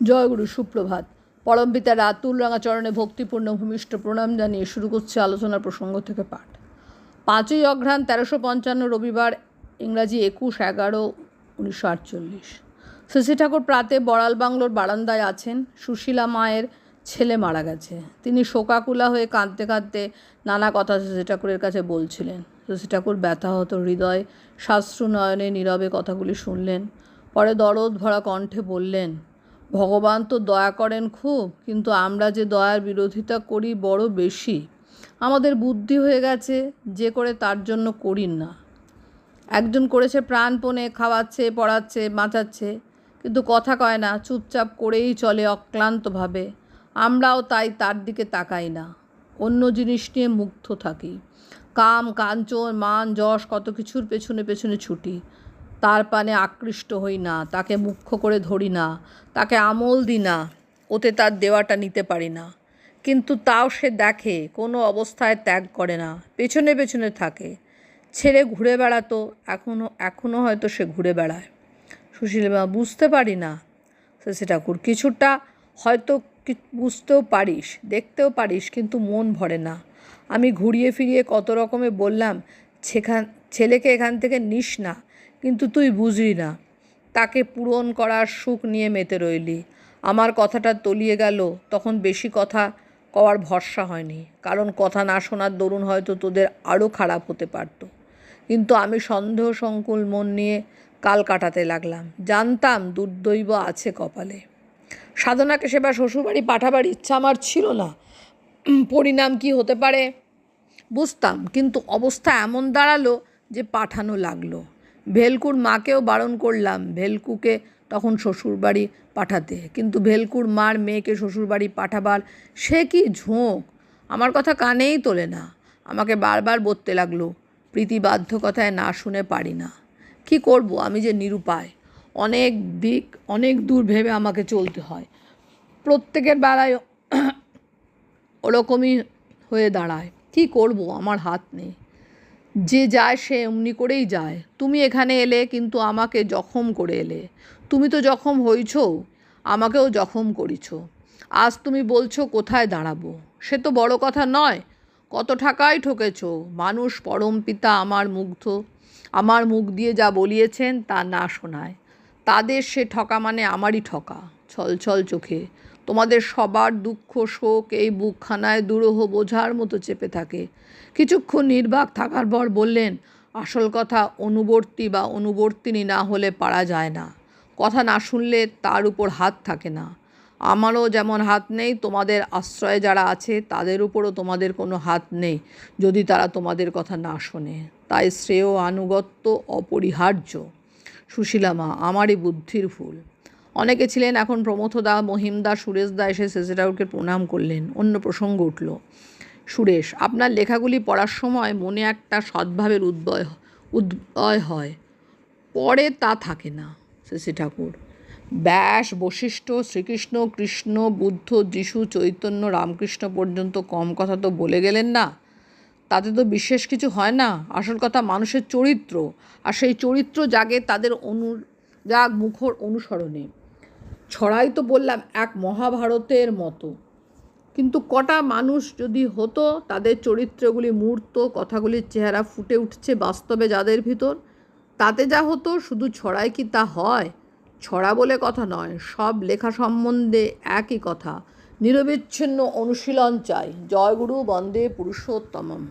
জয়গুরু সুপ্রভাত। পরমপিতা রাতুল রাঙাচরণে ভক্তিপূর্ণ ভূমিষ্ঠ প্রণাম জানিয়ে শুরু করছে আলোচনার প্রসঙ্গ থেকে পাঠ। পাঁচই অঘ্রাণ তেরোশো পঞ্চান্ন রবিবার, ইংরাজি একুশ এগারো, উনিশশো আটচল্লিশ। শশী ঠাকুর প্রাতে বড়াল বাংলোর বারান্দায় আছেন। সুশীলা মায়ের ছেলে মারা গেছে। তিনি শোকাকুলা হয়ে কাঁদতে কাঁদতে নানা কথা শশী ঠাকুরের কাছে বলছিলেন। শশী ঠাকুর ব্যথাহত হৃদয় শাস্ত্রু নয়নে নীরবে কথাগুলি শুনলেন। পরে দরদ ভরা কণ্ঠে বললেন ভগবান তো দয়া করেন খুব, কিন্তু আমরা যে দয়ার বিরোধিতা করি বড় বেশি। আমাদের বুদ্ধি হয়ে গেছে যে করে তার জন্য করি না। একজন করেছে প্রাণপণে, খাওয়াচ্ছে, পড়াচ্ছে, বাঁচাচ্ছে, কিন্তু কথা কয় না, চুপচাপ করেই চলে অক্লান্তভাবে। আমরাও তাই তার দিকে তাকাই না। অন্য জিনিস নিয়ে মুগ্ধ থাকি। কাম, কাঞ্চন, মান, যশ কত কিছুর পেছনে পেছনে ছুটি। তার পানে আকৃষ্ট হই না, তাকে মুখ্য করে ধরি না, তাকে আমল দিই না, ওতে তার দেওয়াটা নিতে পারি না। কিন্তু তাও সে দেখে, কোনো অবস্থায় ত্যাগ করে না, পেছনে পেছনে থাকে। ছেড়ে ঘুরে বেড়াতো এখনও এখনও হয়তো সে ঘুরে বেড়ায়। সুশীলমা বুঝতে পারি না। শশী ঠাকুর, কিছুটা হয়তো বুঝতেও পারিস, দেখতেও পারিস, কিন্তু মন ভরে না। আমি ঘুরিয়ে ফিরিয়ে কত রকমে বললাম সেখান ছেলেকে এখান থেকে নিস না। কিন্তু তুই বুঝলি না। তাকে পূরণ করার সুখ নিয়ে মেতে রইলি। আমার কথাটা তলিয়ে গেল, তখন বেশি কথা কওয়ার ভরসা হয়নি। কারণ কথা না শোনার দরুন হয়তো তোদের আরও খারাপ হতে পারতো। কিন্তু আমি সন্দেহ সংকুল মন নিয়ে কাল কাটাতে লাগলাম। জানতাম দুর্দৈব আছে কপালে। সাধনাকে সেবার শ্বশুরবাড়ি পাঠাবার ইচ্ছা আমার ছিল না। পরিণাম কি হতে পারে? বুঝতাম, কিন্তু অবস্থা এমন দাঁড়াল যে পাঠানো লাগল। ভেলকুর মাকেও বারণ করলাম, ভেলকুকে তখন শ্বশুরবাড়ি পাঠাতে। কিন্তু ভেলকুর মার মেয়েকে শ্বশুরবাড়ি পাঠাবার সে কি ঝোঁক? আমার কথা কানেই তোলে না। আমাকে বারবার বলতে লাগল প্রীতিবাধ্য কথায় না শুনে পারি না। কি করব আমি যে নিরুপায়? অনেক দিক, অনেক দূর ভেবে আমাকে চলতে হয়। প্রত্যেকের বেলায় ওরকমই হয়ে দাঁড়ায়। কি করব? আমার হাত নেই। যে যায়, সে এমনি করেই যায়। তুমি এখানে এলে কিন্তু আমাকে জখম করে এলে। তুমি তো জখম হইছ, আমাকেও জখম করিছ। আজ তুমি বলছো, কোথায় দাঁড়াবো? সে তো বড় কথা নয়, কত টাকাই ঠকেছ? মানুষ পরম পিতা আমার মুগ্ধ। আমার মুখ দিয়ে যা বলিয়েছেন, তা না শোনায়। তাদের সে ঠকা মানে আমারই ঠকা। ছল ছল চোখে তোমাদের সবার দুঃখ, শোক এই বুকখানায় দুরূহ বোঝার মতো চেপে থাকে। কিছুক্ষণ নির্বাক থাকার পর বললেন, আসল কথা অনুবর্তী বা অনুবর্তিনী না হলে পারা যায় না। কথা না শুনলে তার উপর হাত থাকে না। আমারও যেমন হাত নেই, তোমাদের আশ্রয়ে যারা আছে, তাদের উপরও তোমাদের কোনো হাত নেই, যদি তারা তোমাদের কথা না শোনে। তাই শ্রেয় আনুগত্য অপরিহার্য। সুশীলামা আমারই বুদ্ধির ভুল। অনেকে ছিলেন এখন প্রমথদা, মহিমদা, সুরেশদা এসে সেজেরাউকে প্রণাম করলেন। অন্য প্রসঙ্গ উঠল, সুরেশ, আপনার লেখাগুলি পড়ার সময় মনে একটা সদ্ভাবের উদ্বয় উদ্বয় হয়। পরে তা থাকে না, শশী ঠাকুর। ব্যাস, বশিষ্ঠ, শ্রীকৃষ্ণ, কৃষ্ণ, বুদ্ধ, যিশু, চৈতন্য, রামকৃষ্ণ পর্যন্ত কম কথা তো বলে গেলেন না। তাতে তো বিশেষ কিছু হয় না। আসল কথা মানুষের চরিত্র, আর সেই চরিত্র জাগে তাদের অনুরাগ মুখর অনুসরণে। ছড়াই তো বললাম এক মহাভারতের মতো। কিন্তু কটা মানুষ যদি হতো, তাদের চরিত্রগুলি, মূর্ত, কথাগুলির চেহারা ফুটে উঠছে বাস্তবে যাদের ভিতর, তাতে যা হতো, শুধু ছড়াই কি তা হয়? ছড়া বলে কথা নয়, সব লেখা সম্বন্ধে একই কথা। নিরবিচ্ছিন্ন অনুশীলন চাই। জয়গুরু বন্দে পুরুষোত্তমম।